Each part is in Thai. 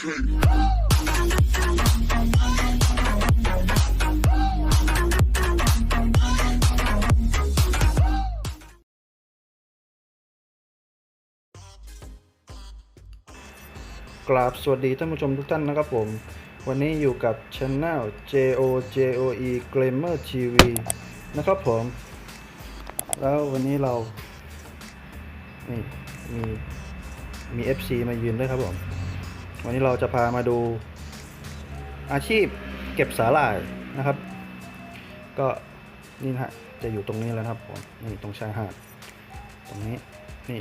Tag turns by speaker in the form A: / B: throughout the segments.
A: กราบสวัสดีท่านผู้ชมทุกท่านนะครับผม วันนี้อยู่กับช anel JO JOE Gamer TV นะครับผม แล้ววันนี้เรานี่มีมี FC มายืนด้วยครับผม วันนี้เราจะพามาดูอาชีพเก็บสาหร่ายนะครับ ก็นี่ฮะจะอยู่ตรงนี้แล้วครับผมนี่ตรงชายหาดตรงนี้นี่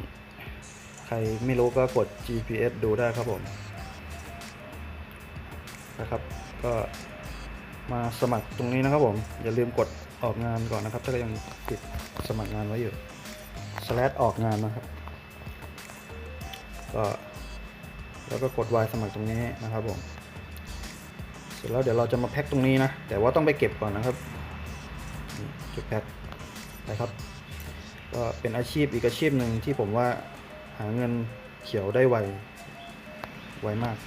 A: ใครไม่รู้ก็กด GPS ดูได้ครับผมนะครับ ก็มาสมัครตรงนี้นะครับผม อย่าลืมกดออกงานก่อนนะครับ ถ้ายังติดสมัครงานไว้อยู่ slash ออกงานนะครับ ก็ แล้วก็กด Y สมัครตรงนี้นะครับผมเสร็จแล้วเดี๋ยวเราจะมาแพ็คตรงนี้นะ แต่ว่าต้องไปเก็บก่อนนะครับ จุดแพ็คไปครับ ก็เป็นอาชีพอีกอาชีพหนึ่งที่ผมว่าหาเงินเขียวได้ไว ไวมาก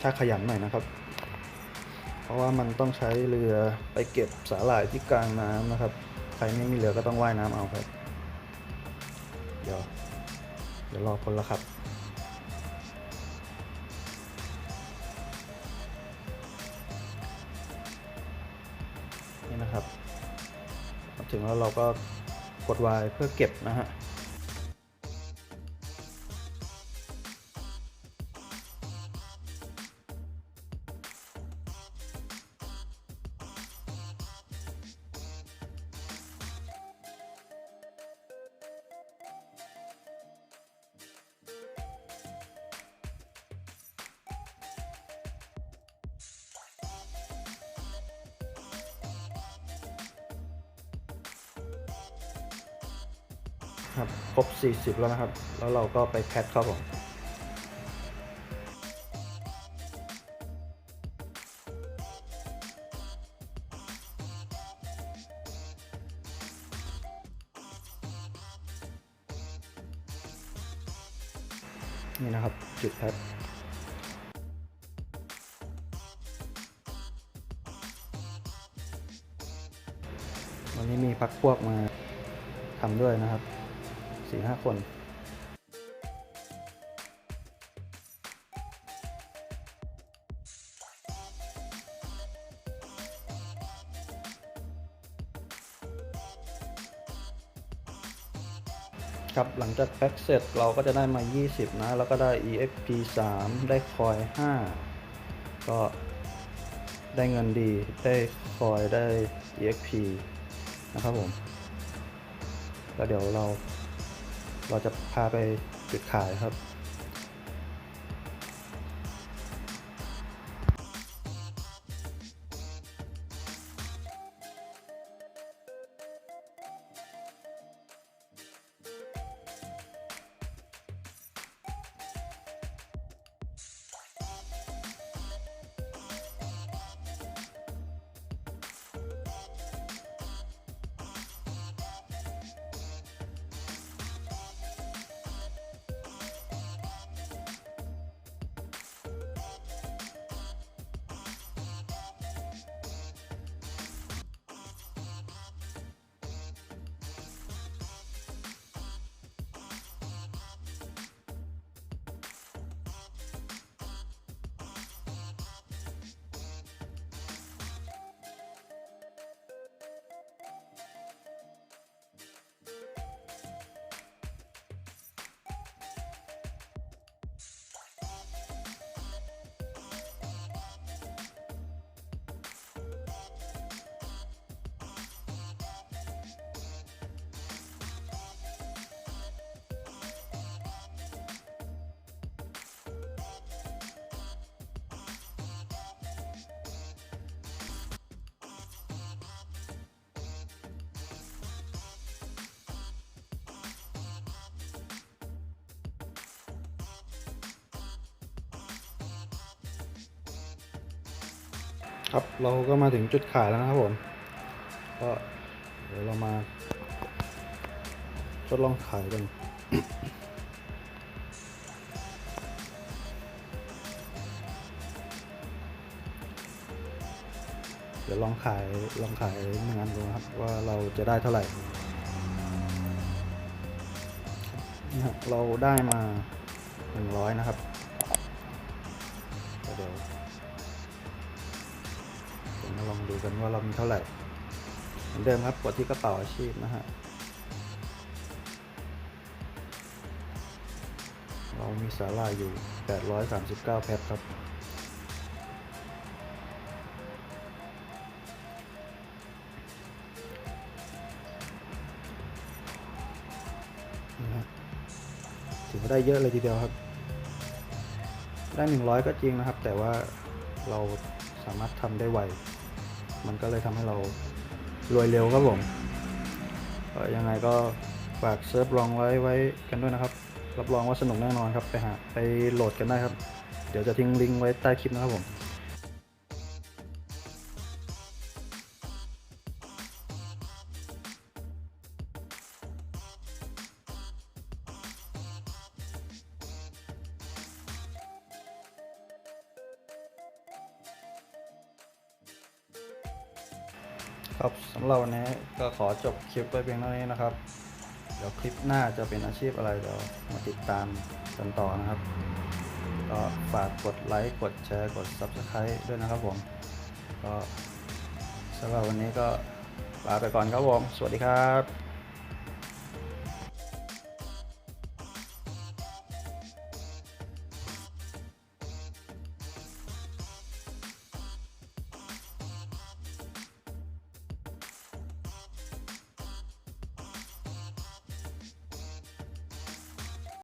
A: ถ้าขยันหน่อยนะครับ เพราะว่ามันต้องใช้เรือไปเก็บสาหร่ายที่กลางน้ำนะครับ ใครไม่มีเรือก็ต้องว่ายน้ำเอาครับ เดี๋ยว เดี๋ยวรอคนละครับ นะครับ ถึงแล้วเราก็กด Y เพื่อเก็บนะฮะ ครับครบ 40 แล้วนะครับ แล้วเราก็ไปแพ็ครับผมนี่นะครับ จุดแพ็ควันนี้มีพักพวกมาทำด้วยนะครับ สี่ห้าคนครับหลังจากแพ็กเสร็จเราก็จะได้มา 20 นะ แล้วก็ได้ EXP 3 ได้คอย 5 ก็ได้เงินดีได้คอยได้ EXP นะครับผม แล้วเดี๋ยวเรา เราจะพาไปจุดขายครับ ครับเราก็มาถึงจุดขายแล้วนะครับผม ก็เดี๋ยวเรามาทดลองขายกันเดี๋ยวลองขายลองขายหงอันดูครับว่าเราจะได้เท่าไหร่เราได้มาหนึ่งร้อยนะครับเดี๋ยว มาลองดูกันว่าเรามีเท่าไหร่ เหมือนเดิมครับกดที่กระเป๋าอาชีพนะฮะ เรามีสาลาอยู่ 839 แพ็คครับถือว่าได้เยอะเลยทีเดียวครับ ได้ 100 ก็จริงนะครับ แต่ว่าเราสามารถทำได้ไว มันก็เลยทำให้เรารวยเร็วครับผมยังไงก็ฝากเซิร์ฟลองไว้ไว้กันด้วยนะครับ รับรองว่าสนุกแน่นอนครับ ไปหาไปโหลดกันได้ครับ เดี๋ยวจะทิ้งลิงก์ไว้ใต้คลิปนะครับผม ครับสำหรับวันนี้ก็ขอจบคลิปไว้เพียงเท่านี้นะครับ เดี๋ยวคลิปหน้าจะเป็นอาชีพอะไรเดี๋ยวมาติดตามกันต่อนะครับ ก็ฝากกดไลค์ กดแชร์ กด Subscribe ด้วยนะครับผม ก็สำหรับวันนี้ก็ลาไปก่อนครับผม สวัสดีครับ